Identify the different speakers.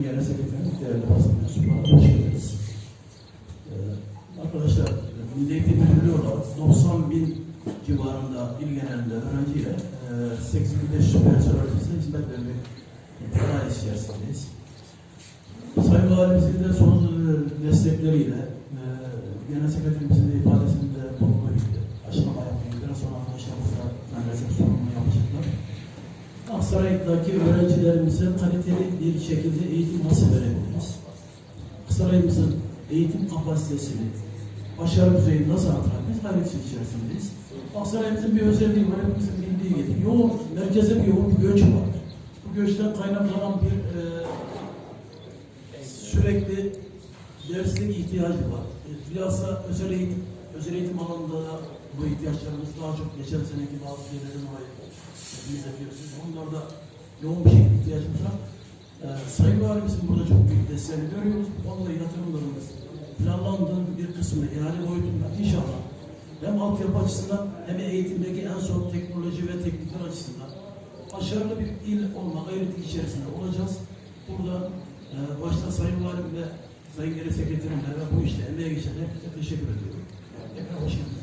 Speaker 1: Genel Sekreterimiz değerli basın mensupları hoş geldiniz. Ee, arkadaşlar, Milli Eğitim olarak 90 bin civarında il genelinde öğrenciyle e, 8500 personelimizle hizmet vermek gayet içerisindeyiz. Sayın Valimizin de son e, destekleriyle e, Genel Sekreterimizin de ifadesinde Aksaray'daki öğrencilerimize kaliteli bir şekilde eğitim nasıl verebiliriz? Aksaray'ımızın eğitim kapasitesini, başarı düzeyini nasıl artırabiliriz? Gayret içerisindeyiz. Aksaray'ımızın bir özelliği var, hepimizin bildiği gibi. Yoğun, merkeze bir yoğun bir göç var. Bu göçten kaynaklanan bir e, sürekli derslik ihtiyacı var. E, bilhassa özel eğitim, özel eğitim alanında da bu ihtiyaçlarımız daha çok geçen seneki bazı şeylerin olayı hepiniz yapıyorsunuz. Onlarda yoğun bir şekilde ihtiyacımız var. Ee, Sayın Valimizin burada çok büyük desteğini görüyoruz. Onunla yatırımlarımız planlandığın bir kısmı ihale boyutunda inşallah hem altyapı açısından hem eğitimdeki en son teknoloji ve teknikler açısından başarılı bir il olma gayreti içerisinde olacağız. Burada e, başta Sayın Valim ve Sayın Genel Sekreterimle ve bu işte emeğe geçen herkese teşekkür ediyorum. Tekrar hoş geldiniz.